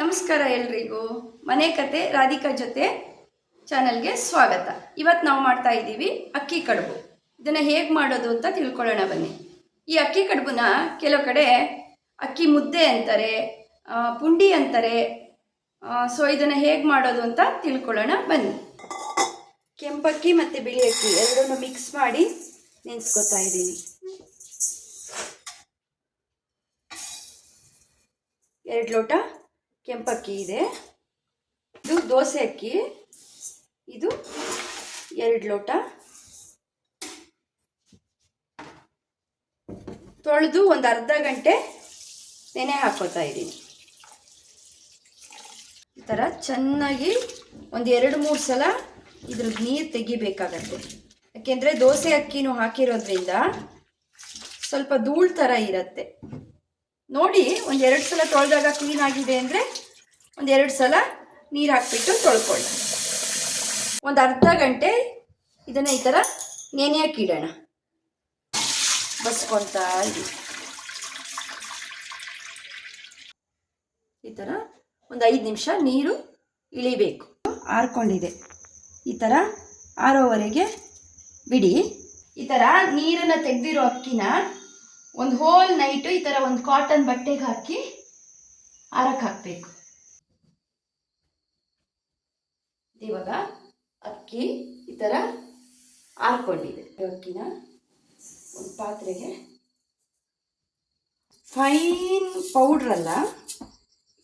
ನಮಸ್ಕಾರ ಎಲ್ರಿಗೂ. ಮನೆ ಕತೆ ರಾಧಿಕಾ ಜೊತೆ ಚಾನಲ್ಗೆ ಸ್ವಾಗತ. ಇವತ್ತು ನಾವು ಮಾಡ್ತಾ ಇದ್ದೀವಿ ಅಕ್ಕಿ ಕಡುಬು. ಇದನ್ನು ಹೇಗೆ ಮಾಡೋದು ಅಂತ ತಿಳ್ಕೊಳ್ಳೋಣ ಬನ್ನಿ. ಈ ಅಕ್ಕಿ ಕಡುಬುನ ಕೆಲವು ಕಡೆ ಅಕ್ಕಿ ಮುದ್ದೆ ಅಂತಾರೆ ಪುಂಡಿ ಅಂತಾರೆ. ಸೊ ಇದನ್ನು ಹೇಗೆ ಮಾಡೋದು ಅಂತ ತಿಳ್ಕೊಳ್ಳೋಣ ಬನ್ನಿ. ಕೆಂಪಕ್ಕಿ ಮತ್ತು ಬಿಳಿ ಅಕ್ಕಿ ಎರಡನ್ನೂ ಮಿಕ್ಸ್ ಮಾಡಿ ನೆನೆಸ್ಕೊತಾ ಇದ್ದೀನಿ. ಎರಡು ಲೋಟ ಕೆಂಪಕ್ಕಿ ಇದೆ ಇದು ದೋಸೆ ಅಕ್ಕಿ. ಇದು ಎರಡು ಲೋಟ. ತೊಳೆದು ಒಂದು ಅರ್ಧ ಗಂಟೆ ನೆನೆ ಹಾಕೋತಾ ಇದ್ದೀನಿ. ಈ ಥರ ಚೆನ್ನಾಗಿ ಒಂದು ಎರಡು ಮೂರು ಸಲ ಇದ್ರ ನೀರು ತೆಗಿಬೇಕಾಗತ್ತೆ. ಯಾಕೆಂದರೆ ದೋಸೆ ಅಕ್ಕಿನೂ ಹಾಕಿರೋದ್ರಿಂದ ಸ್ವಲ್ಪ ಧೂಳು ಥರ ಇರುತ್ತೆ. ನೋಡಿ ಒಂದು ಎರಡು ಸಲ ತೊಳೆದಾಗ ಕ್ಲೀನ್ ಆಗಿದೆ ಅಂದರೆ ಒಂದು ಎರಡು ಸಲ ನೀರು ಹಾಕಿಬಿಟ್ಟು ತೊಳ್ಕೊಳ್ಳಿ ಒಂದು ಅರ್ಧ ಗಂಟೆ ಇದನ್ನು ಈ ಥರ ನೆನೆ ಬಸ್ಕೊಳ್ತಾ ಇದ್ದೀವಿ ಈ ಥರ ಒಂದು ಐದು ನಿಮಿಷ ನೀರು ಇಳಿಬೇಕು. ಆರ್ಕೊಂಡಿದೆ. ಈ ಥರ ಆರೋವರೆಗೆ ಬಿಡಿ. ಈ ಥರ ನೀರನ್ನು ತೆಗೆದಿರೋ ಅಕ್ಕಿನ ಒಂದು ಹೋಲ್ ನೈಟು ಈ ಥರ ಒಂದು ಕಾಟನ್ ಬಟ್ಟೆಗೆ ಹಾಕಿ ಆರಕ್ಕೆ ಹಾಕಬೇಕು. ಇವಾಗ ಅಕ್ಕಿ ಈ ಥರ ಆರ್ಕೊಂಡಿದೆ. ಅಕ್ಕಿನ ಒಂದು ಪಾತ್ರೆಗೆ ಫೈನ್ ಪೌಡ್ರ್ ಅಲ್ಲ,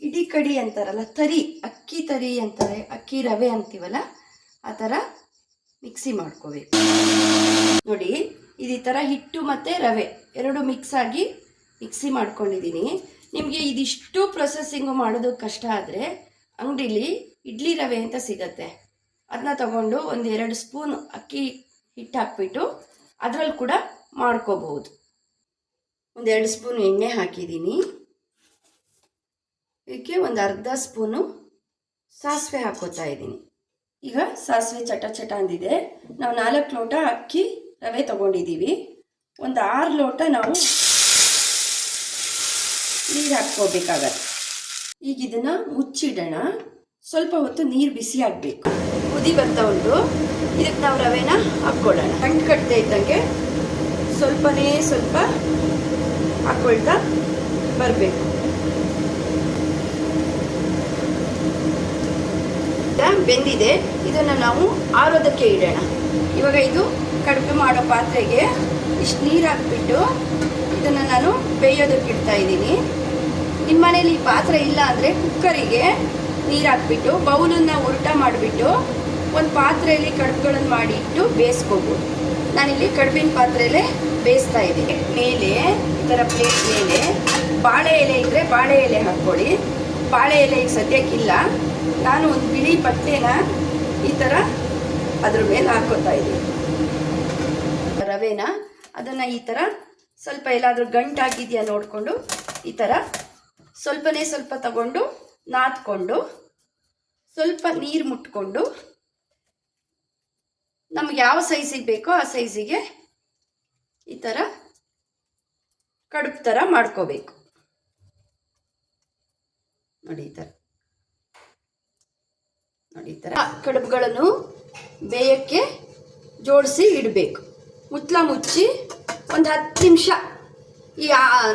ಇಡೀ ಕಡಿ ಅಂತಾರಲ್ಲ, ತರಿ, ಅಕ್ಕಿ ತರಿ ಅಂತಾರೆ, ಅಕ್ಕಿ ರವೆ ಅಂತೀವಲ್ಲ, ಆ ಥರ ಮಿಕ್ಸಿ ಮಾಡ್ಕೋಬೇಕು. ನೋಡಿ, ಇದು ಈ ಥರ ಹಿಟ್ಟು ಮತ್ತು ರವೆ ಎರಡು ಮಿಕ್ಸ್ ಆಗಿ ಮಿಕ್ಸಿ ಮಾಡ್ಕೊಂಡಿದ್ದೀನಿ. ನಿಮಗೆ ಇದಿಷ್ಟು ಪ್ರೊಸೆಸ್ಸಿಂಗು ಮಾಡೋದು ಕಷ್ಟ ಆದರೆ ಅಂಗಡೀಲಿ ಇಡ್ಲಿ ರವೆ ಅಂತ ಸಿಗತ್ತೆ. ಅದನ್ನ ತಗೊಂಡು ಒಂದು ಎರಡು ಸ್ಪೂನ್ ಅಕ್ಕಿ ಹಿಟ್ಟು ಹಾಕ್ಬಿಟ್ಟು ಅದರಲ್ಲಿ ಕೂಡ ಮಾಡ್ಕೋಬಹುದು. ಒಂದೆರಡು ಸ್ಪೂನ್ ಎಣ್ಣೆ ಹಾಕಿದ್ದೀನಿ. ಇದಕ್ಕೆ ಒಂದು ಅರ್ಧ ಸ್ಪೂನು ಸಾಸಿವೆ ಹಾಕೋತಾ ಇದ್ದೀನಿ. ಈಗ ಸಾಸಿವೆ ಚಟ ಚಟ ಅಂದಿದೆ ನಾವು ನಾಲ್ಕು ಲೋಟ ಅಕ್ಕಿ ರವೆ ತಗೊಂಡಿದ್ದೀವಿ ಒಂದು ಆರು ಲೋಟ ನಾವು ನೀರು ಹಾಕ್ಕೋಬೇಕಾಗತ್ತೆ. ಈಗ ಇದನ್ನು ಮುಚ್ಚಿಡೋಣ. ಸ್ವಲ್ಪ ಹೊತ್ತು ನೀರು ಬಿಸಿ ಆಗಬೇಕು. ಕುದಿ ಬರ್ತಾ ಉಂಟು. ಇದಕ್ಕೆ ನಾವು ರವೆನ ಹಾಕ್ಕೊಳ್ಳೋಣ. ಕಣ್ಣು ಕಟ್ಟದೆ ಇದ್ದಂಗೆ ಸ್ವಲ್ಪನೇ ಸ್ವಲ್ಪ ಹಾಕ್ಕೊಳ್ತಾ ಬರಬೇಕು. ಬೆಂದಿದೆ. ಇದನ್ನು ನಾವು ಆರೋದಕ್ಕೆ ಇಡೋಣ. ಇವಾಗ ಇದು ಕಡಿಮೆ ಮಾಡೋ ಪಾತ್ರೆಗೆ ಇಷ್ಟು ನೀರು ಹಾಕ್ಬಿಟ್ಟು ಇದನ್ನು ನಾನು ಬೇಯೋದಕ್ಕೆ ಇಡ್ತಾ ಇದ್ದೀನಿ. ನಿಮ್ಮ ಮನೇಲಿ ಈ ಪಾತ್ರೆ ಇಲ್ಲ ಅಂದರೆ ಕುಕ್ಕರಿಗೆ ನೀರು ಹಾಕ್ಬಿಟ್ಟು ಬೌಲನ್ನು ಉಲ್ಟ ಮಾಡಿಬಿಟ್ಟು, ಒಂದು ಪಾತ್ರೆಯಲ್ಲಿ ಕಡುಬುಗಳನ್ನು ಮಾಡಿ ಇಟ್ಟು ಬೇಯಿಸ್ಕೋಬೋದು. ನಾನಿಲ್ಲಿ ಕಡುಬಿನ ಪಾತ್ರೆಯಲ್ಲೇ ಬೇಯಿಸ್ತಾ ಇದ್ದೀನಿ. ಮೇಲೆ, ಈ ಥರ ಪ್ಲೇಟ್ ಮೇಲೆ ಬಾಳೆ ಎಲೆ ಇದ್ದರೆ ಬಾಳೆ ಎಲೆ ಹಾಕ್ಕೊಳ್ಳಿ. ಬಾಳೆ ಎಲೆ ಈಗ ಸದ್ಯಕ್ಕಿಲ್ಲ. ನಾನು ಒಂದು ಬಿಳಿ ಬಟ್ಟೆನ ಈ ಥರ ಅದ್ರ ಮೇಲೆ ಹಾಕೋತಾ ಇದ್ದೀನಿ. ರವೆನ ಅದನ್ನು ಈ ಥರ ಸ್ವಲ್ಪ ಎಲ್ಲಾದರೂ ಗಂಟಾಗಿದೆಯಾ ನೋಡಿಕೊಂಡು ಈ ಥರ ಸ್ವಲ್ಪನೇ ಸ್ವಲ್ಪ ತಗೊಂಡು ನಾದ್ಕೊಂಡು ಸ್ವಲ್ಪ ನೀರು ಮುಟ್ಕೊಂಡು ನಮ್ಗೆ ಯಾವ ಸೈಜಿಗೆ ಬೇಕೋ ಆ ಸೈಜಿಗೆ ಈ ಥರ ಕಡುಬು ಥರ ಮಾಡ್ಕೋಬೇಕು. ನೋಡಿ ಈ ಥರ ನೋಡಿ ಈ ಥರ ಕಡುಬುಗಳನ್ನು ಬೇಯಕ್ಕೆ ಜೋಡಿಸಿ ಇಡಬೇಕು. ಮುತ್ಲ ಮುಚ್ಚಿ ಒಂದು ಹತ್ತು ನಿಮಿಷ ಈ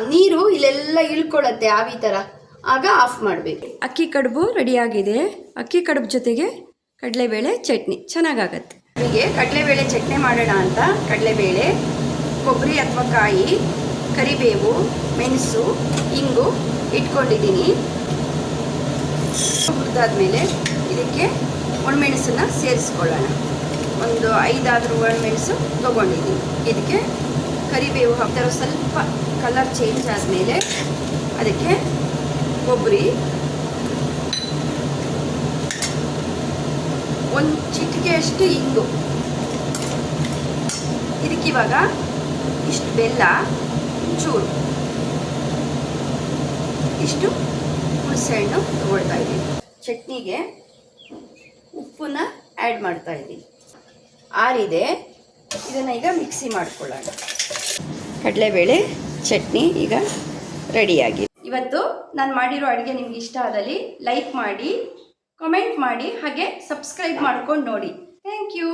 ನೀರು ಇಲ್ಲೆಲ್ಲ ಇಳ್ಕೊಳ್ಳುತ್ತೆ ಆವಿ ಥರ ಆಗ ಆಫ್ ಮಾಡಬೇಕು. ಅಕ್ಕಿ ಕಡುಬು ರೆಡಿಯಾಗಿದೆ. ಅಕ್ಕಿ ಕಡುಬು ಜೊತೆಗೆ ಕಡಲೆಬೇಳೆ ಚಟ್ನಿ. ಚೆನ್ನಾಗಾಗತ್ತೆ. ಹೀಗೆ ಕಡಲೆಬೇಳೆ ಚಟ್ನಿ ಮಾಡೋಣ ಅಂತ. ಕಡಲೆಬೇಳೆ ಕೊಬ್ಬರಿ ಅಥವಾ ಕಾಯಿ ಕರಿಬೇವು ಮೆಣಸು ಇಂಗು ಇಟ್ಕೊಂಡಿದ್ದೀನಿ. ಹುರಿದಾದ್ಮೇಲೆ ಇದಕ್ಕೆ ಒಣಮೆಣಸನ್ನು ಸೇರಿಸ್ಕೊಳ್ಳೋಣ. ಒಂದು ಐದಾದರೂ ಒಣಮೆಣಸು ತೊಗೊಂಡಿದ್ದೀನಿ. ಇದಕ್ಕೆ ಕರಿಬೇವು ಹಾಕ್ತಾರೋ? ಸ್ವಲ್ಪ ಕಲರ್ ಚೇಂಜ್ ಆದಮೇಲೆ ಅದಕ್ಕೆ ಕೊಬ್ಬರಿ. ಒಂದು ಚಿಟಿಕೆಯಷ್ಟು ಇಂಗು. ಇದಕ್ಕಿವಾಗ ಇಷ್ಟು ಬೆಲ್ಲ ಚೂರು ಇಷ್ಟು ಹುಣಸೆಹಣ್ಣು ತಗೊಳ್ತಾ ಇದ್ದೀನಿ. ಚಟ್ನಿಗೆ ಉಪ್ಪನ್ನ ಆ್ಯಡ್ ಮಾಡ್ತಾ ಇದ್ದೀನಿ. ಆರಿದೆ. ಇದನ್ನು ಈಗ ಮಿಕ್ಸಿ ಮಾಡ್ಕೊಳ್ಳೋಣ. ಕಡಲೆಬೇಳೆ, ಚಟ್ನಿ ಈಗ ರೆಡಿಯಾಗಿದೆ ಇವತ್ತು ನಾನು ಮಾಡಿರೋ ಅಡುಗೆ ನಿಮ್ಗೆ ಇಷ್ಟ ಆದಲ್ಲಿ ಲೈಕ್ ಮಾಡಿ ಕಮೆಂಟ್ ಮಾಡಿ, ಹಾಗೆ ಸಬ್ಸ್ಕ್ರೈಬ್ ಮಾಡ್ಕೊಂಡು ನೋಡಿ. Thank you